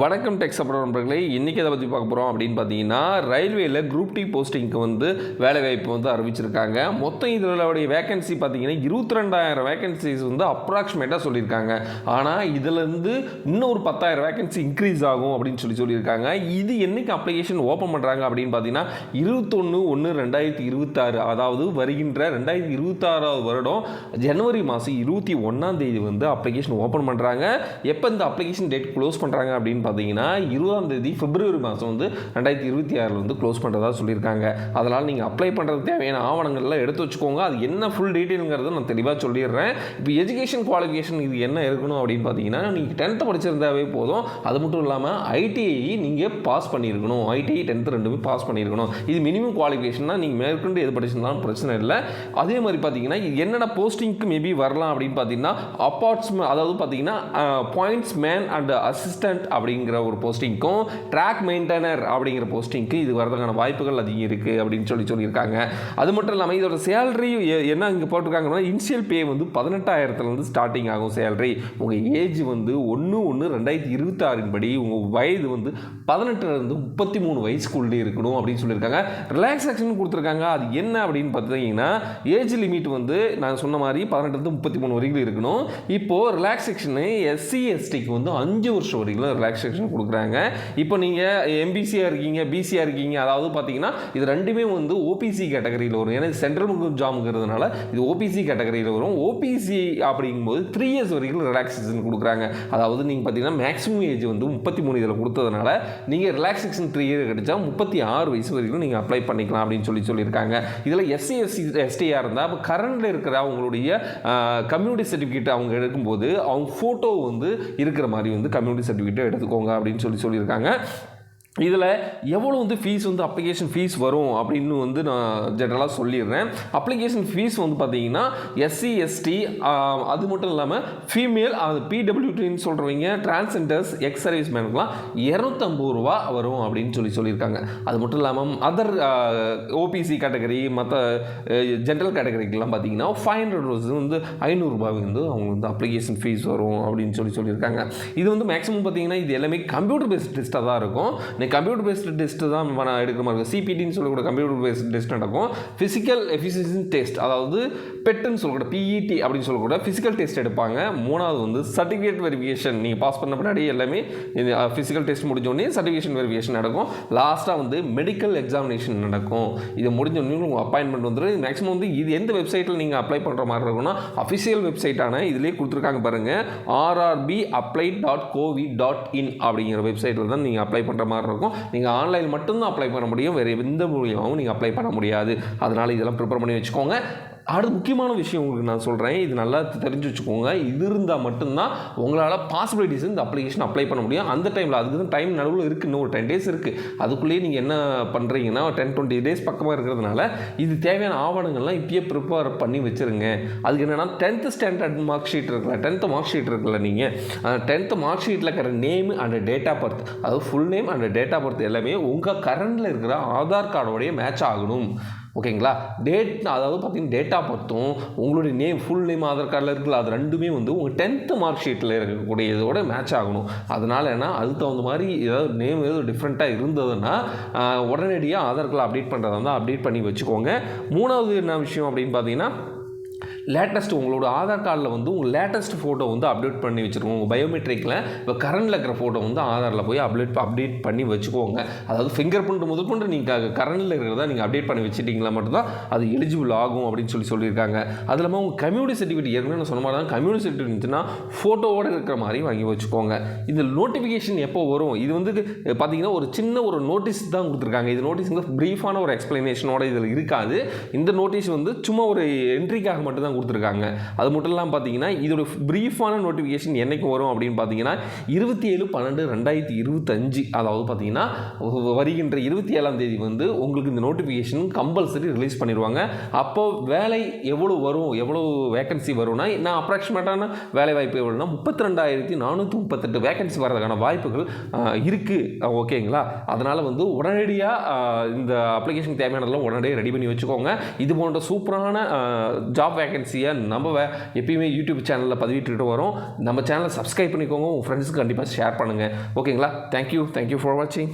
வணக்கம் டெக்ஸ் சப்போர்ட் நண்பர்களே இன்றைக்கி எதை பற்றி பார்க்க போகிறோம் அப்படின்னு பார்த்தீங்கன்னா ரயில்வேயில் குரூப் டி போஸ்டிங்க்கு வந்து வேலைவாய்ப்பு வந்து அறிவிச்சிருக்காங்க. மொத்தம் இதனுடைய வேகன்சி பார்த்தீங்கன்னா இருபத்தி ரெண்டாயிரம் வேகன்சிஸ் வந்து அப்ராக்சிமேட்டாக சொல்லியிருக்காங்க. ஆனால் இதுலேருந்து இன்னும் ஒரு பத்தாயிரம் வேகன்சி இன்க்ரீஸ் ஆகும் அப்படின்னு சொல்லி சொல்லியிருக்காங்க. இது என்னைக்கு அப்ளிகேஷன் ஓப்பன் பண்ணுறாங்க அப்படின்னு பார்த்தீங்கன்னா இருபத்தொன்று ஒன்று ரெண்டாயிரத்தி இருபத்தாறு அதாவது வருகின்ற ரெண்டாயிரத்தி இருபத்தாறாவது வருடம் ஜனவரி மாதம் இருபத்தி ஒன்றாம் தேதி வந்து அப்ளிகேஷன் ஓப்பன் பண்ணுறாங்க எப்போ இந்த அப்ளிகேஷன் டேட் க்ளோஸ் பண்ணுறாங்க அப்படின்னு பார்த்தீங்கன்னா இருபதாம் தேதி பிப்ரவரி மாதம் வந்து ரெண்டாயிரத்தி இருபத்தி ஆறில் வந்து க்ளோஸ் பண்ணுறதா சொல்லியிருக்காங்க. அதனால் நீங்கள் அப்ளை பண்ணுறதுக்கு தேவையான ஆவணங்கள்லாம் எடுத்து வச்சுக்கோங்க. அது என்ன ஃபுல் டீட்டெயிலுங்கிறத நான் தெளிவாக சொல்லிடுறேன். இப்போ எஜுகேஷன் குவாலிஃபிகேஷன் இது என்ன இருக்கணும் அப்படின்னு பார்த்தீங்கன்னா நீங்கள் டென்த்து படிச்சிருந்தாவே போதும். அது மட்டும் இல்லாமல் ஐடிஐ நீங்கள் பாஸ் பண்ணியிருக்கணும். ஐடிஐ டென்த்து ரெண்டுமே பாஸ் பண்ணியிருக்கணும். இது மினிமம் குவாலிஃபிகேஷன்னா நீங்கள் மேற்கொண்டு எது படிச்சிருந்தாலும் பிரச்சனை இல்லை. அதே மாதிரி பார்த்தீங்கன்னா இது என்னென்ன போஸ்டிங்க்கு மேபி வரலாம் அப்படின்னு பார்த்தீங்கன்னா அப்பார்ட்ஸ் அதாவது பார்த்தீங்கன்னா பாயிண்ட்ஸ் மேன் அண்ட் அசிஸ்டன்ட் அப்படிங்கிற ஒரு போஸ்டிங்க்கும் ட்ராக் மெயின்டைனர் அப்படிங்கிற போஸ்டிங்க்கு இது வரதுக்கான வாய்ப்புகள் அதிகம் இருக்குது அப்படின்னு சொல்லி சொல்லியிருக்காங்க. அது மட்டும் இல்லாமல் இதோட சேலரி என்ன இங்கே போட்டிருக்காங்கன்னா இனிஷியல் பே வந்து பதினெட்டாயிரத்துலேருந்து ஸ்டார்டிங் ஆகும் சேலரி உங்கள் ஏஜ் வந்து ஒன்று ஒன்று ரெண்டாயிரத்தி இருபத்தாறின் படி உங்கள் வயது வந்து பதினெட்டுலேருந்து முப்பத்தி மூணு வயசுக்குள்ளே இருக்கணும் அப்படின்னு சொல்லியிருக்காங்க. ரிலாக்ஸேஷன் கொடுத்துருக்காங்க. அது என்ன அப்படின்னு பார்த்தீங்கன்னா ஏஜ் லிமிட் வந்து நான் சொன்ன மாதிரி பதினெட்டுலேருந்து முப்பத்தி மூணு வரைக்கும் இருக்கணும். இப்போது ரிலாக்ஸேஷனு எஸ்சி எஸ்டிக்கு வந்து அஞ்சு வருஷம் வரைக்கும் ரிலாக்ஸ் ரிலாக்ஸேஷன் கொடுக்குறாங்க. இப்போ நீங்கள் எம்பிசியாக இருக்கீங்க பிசியாக இருக்கீங்க அதாவது பார்த்தீங்கன்னா இது ரெண்டுமே வந்து ஓபிசி கேட்டகரியில் வரும். ஏன்னா சென்ட்ரல் ஜாப்ங்கிறதுனால இது ஓபிசி கேட்டகரியில் வரும். ஓபிசி அப்படிங்கும்போது த்ரீ இயர்ஸ் வரைக்கும் ரிலாக்ஸேஷன் கொடுக்குறாங்க. அதாவது நீங்கள் பார்த்தீங்கன்னா மேக்ஸிமம் ஏஜ் வந்து முப்பத்தி மூணு இதில் கொடுத்ததுனால நீங்கள் ரிலாக்ஸேஷன் த்ரீ இயர் கிடைச்சா முப்பத்தி ஆறு வயசு வரைக்கும் நீங்கள் அப்ளை பண்ணிக்கலாம் அப்படின்னு சொல்லி சொல்லியிருக்காங்க. இதில் எஸ்சி எஸ்சி எஸ்டியாக இருந்தால் இப்போ கரண்டில் இருக்கிற அவங்களுடைய கம்யூனிட்டி சர்டிஃபிகேட் அவங்க எடுக்கும்போது அவங்க ஃபோட்டோ வந்து இருக்கிற மாதிரி வந்து கம்யூனிட்டி சர்டிஃபிகேட்டை எடுத்துக்கோங்க அப்படின்னு சொல்லி சொல்லியிருக்காங்க. இதில் எவ்வளோ வந்து ஃபீஸ் வந்து அப்ளிகேஷன் ஃபீஸ் வரும் அப்படின்னு வந்து நான் ஜென்ரலாக சொல்லிடுறேன். அப்ளிகேஷன் ஃபீஸ் வந்து பார்த்தீங்கன்னா எஸ்சி எஸ்டி அது மட்டும் இல்லாமல் ஃபீமேல் அது பிடபிள்யூடின்னு சொல்கிறவங்க டிரான்ஸெண்டர்ஸ் எக்ஸ் சர்வீஸ் மேனுக்குலாம் இரநூத்தம்பது ரூபா வரும் அப்படின்னு சொல்லி சொல்லியிருக்காங்க. அது மட்டும் இல்லாமல் அதர் ஓபிசி கேட்டகரி மற்ற ஜென்ரல் கேட்டகரிக்கெலாம் பார்த்தீங்கன்னா ஃபைவ் ஹண்ட்ரட் ருபீஸ் வந்து ஐநூறுரூபா வந்து அவங்க வந்து அப்ளிகேஷன் ஃபீஸ் வரும் அப்படின்னு சொல்லி சொல்லியிருக்காங்க. இது வந்து மேக்ஸிமம் பார்த்தீங்கன்னா இது எல்லாமே கம்ப்யூட்டர் பேஸ்ட் டெஸ்ட்டாக தான் இருக்கும். நீ கம்ப்யூட்டர் பேஸ்டு டெஸ்ட்டு தான் நான் எடுக்கிற மாதிரி இருக்கும் சிபிடின்னு சொல்லக்கூடிய கம்ப்யூட்டர் பேஸ்டு டெஸ்ட் நடக்கும். ஃபிசிக்கல் எஃபிஷியன்சி டெஸ்ட் அதாவது பெட்டுன்னு சொல்லக்கூட பிஇடி அப்படின்னு சொல்லக்கூட ஃபிசிக்கல் டெஸ்ட் எடுப்பாங்க. மூணாவது வந்து சர்டிஃபிகேட் வெரிஃபிகேஷன் நீங்கள் பாஸ் பண்ண பின்னாடி எல்லாமே இந்த ஃபிசிக்கல் டெஸ்ட் முடிஞ்சோடனே சர்டிஃபிகேஷன் வெரிஃபிகேஷன் நடக்கும். லாஸ்ட்டாக வந்து மெடிக்கல் எக்ஸாமினேஷன் நடக்கும். இது முடிஞ்சோடனே உங்களுக்கு அப்பாயின்மெண்ட் வந்துடும் மேக்ஸிமம் வந்து இது எந்த வெப்சைட்டில் நீங்கள் அப்ளை பண்ணுற மாதிரி இருக்கும்னா அஃபிஷியல் வெப்சைட்டான இதிலே கொடுத்துருக்காங்க பாருங்கள் RRB apply dot gov dot in அப்படிங்கிற வெப்சைட்டில் தான் நீங்கள் அப்ளை பண்ணுற மாதிரி இருக்கும் நீங்கள் ஆன்லைன் மட்டும்தான் அப்ளை பண்ண முடியும். வேறு எந்த மூலியமாகவும் நீங்கள் அப்ளை பண்ண முடியாது. அதனால் இதெல்லாம் ப்ரிப்பேர் பண்ணி வச்சுக்கோங்க. அடுத்து முக்கியமான விஷயம் உங்களுக்கு நான் சொல்கிறேன் இது நல்லா தெரிஞ்சு வச்சுக்கோங்க. இது இருந்தால் மட்டும்தான் உங்களால் பாசிபிலிட்டிஸ் இந்த அப்ளிகேஷன் அப்ளை பண்ண முடியும். அந்த டைமில் அதுக்கு தான் டைம் நடுவில் இருக்குது இன்னும் ஒரு டென் டேஸ் இருக்குது அதுக்குள்ளேயே நீங்கள் என்ன பண்ணுறீங்கன்னா டென் டுவெண்ட்டி டேஸ் பக்கமாக இருக்கிறதுனால இது தேவையான ஆவணங்கள்லாம் இப்பயே ப்ரிப்பேர் பண்ணி வச்சுருங்க. அதுக்கு என்னென்னா டென்த்து ஸ்டாண்டர்ட் மார்க் ஷீட் இருக்குல்ல டென்த்து மார்க் ஷீட் இருக்குல்ல நீங்கள் அந்த டென்த்து மார்க் ஷீட்டில் இருக்கிற name and date of birth அதாவது full name and date of birth எல்லாமே உங்கள் கரண்டில் இருக்கிற ஆதார் கார்டோடைய மேட்ச் ஆகணும். ஓகேங்களா? டேட் அதாவது பார்த்தீங்கன்னா டேட்டா ஆஃப் உங்களுடைய நேம் ஃபுல் நேம் ஆதார் கார்டில் இருக்குல்ல அது ரெண்டுமே வந்து உங்கள் டென்த்து மார்க் ஷீட்டில் இருக்கக்கூடிய இதோட மேட்ச் ஆகணும். அதனால் என்ன? அதுக்கு தகுந்த மாதிரி ஏதாவது நேம் ஏதாவது டிஃப்ரெண்ட்டாக இருந்ததுன்னா உடனடியாக ஆதார் கார்டில் அப்டேட் பண்ணுறதா இருந்தால் அப்டேட் பண்ணி வச்சுக்கோங்க. மூணாவது என்ன விஷயம் அப்படின்னு பார்த்தீங்கன்னா லேட்டஸ்ட் உங்களோட ஆதார் கார்டில் வந்து உங்கள் லேட்டஸ்ட் ஃபோட்டோ வந்து அப்டேட் பண்ணி வச்சுருக்கோம். உங்கள் பயோமெட்ரிக்கில் இப்போ கரண்டில் இருக்கிற ஃபோட்டோ வந்து ஆதாரில் போய் அப்டேட் அப்டேட் பண்ணி வச்சுக்கோங்க. அதாவது ஃபிங்கர் பிரிண்ட் முதல் கொண்டு நீங்கள் கரண்டில் இருக்கிறதா நீங்கள் அப்டேட் பண்ணி வச்சுட்டிங்களா மட்டும்தான் அது எலிஜிபிள் ஆகும் அப்படின்னு சொல்லி சொல்லியிருக்காங்க. அது இல்லாமல் உங்கள் கம்யூனிட்டி சர்டிஃபிகேட் ஏற்கனவே நான் சொன்ன மாதிரி தான் கம்யூனிட்டி சர்டிஃபிகேட் இருந்துச்சுன்னா ஃபோட்டோவோடு இருக்கிற மாதிரி வாங்கி வச்சுக்கோங்க. இந்த நோட்டிஃபிகேஷன் எப்போ வரும்? இது வந்து பார்த்தீங்கன்னா ஒரு சின்ன ஒரு நோட்டீஸ் தான் கொடுத்துருக்காங்க. இது நோட்டீஸ் வந்து ப்ரீஃபான ஒரு எக்ஸ்ப்ளனேஷனோட இதில் இருக்காது. இந்த நோட்டீஸ் வந்து சும்மா ஒரு என்ட்ரிக்காக மட்டும்தான் தான் கொடுத்துருக்காங்க. அது மட்டும் இல்லாமல் பார்த்தீங்கன்னா இதோட ப்ரீஃபான நோட்டிஃபிகேஷன் என்றைக்கு வரும் அப்படின்னு பார்த்தீங்கன்னா இருபத்தி ஏழு பன்னெண்டு ரெண்டாயிரத்தி இருபத்தஞ்சு. அதாவது பார்த்தீங்கன்னா வருகின்ற இருபத்தி ஏழாம் தேதி வந்து உங்களுக்கு இந்த நோட்டிஃபிகேஷன் கம்பல்சரி ரிலீஸ் பண்ணிடுவாங்க. அப்போ வேலை எவ்வளோ வரும் எவ்வளோ வேகன்சி வரும்னா நான் அப்ராக்சிமேட்டான வேலை வாய்ப்பு எவ்வளோனா முப்பத்தி ரெண்டாயிரத்தி நானூற்றி முப்பத்தெட்டு வேகன்சி வரதுக்கான வாய்ப்புகள் இருக்குது ஓகேங்களா அதனால் வந்து உடனடியாக இந்த அப்ளிகேஷன் தேவையானதெல்லாம் உடனடியாக ரெடி பண்ணி வச்சுக்கோங்க. இது போன்ற சூப்பரான ஜாப் வேகன்சி வேகன்சியை நம்ம எப்பயுமே யூடியூப் சேனலில் பதிவிட்டுக்கிட்டு வரோம். நம்ம சேனலை சப்ஸ்கிரைப் பண்ணிக்கோங்க. உங்கள் ஃப்ரெண்ட்ஸுக்கு கண்டிப்பாக ஷேர் பண்ணுங்கள் ஓகேங்களா தேங்க்யூ தேங்க்யூ ஃபார் வாட்சிங்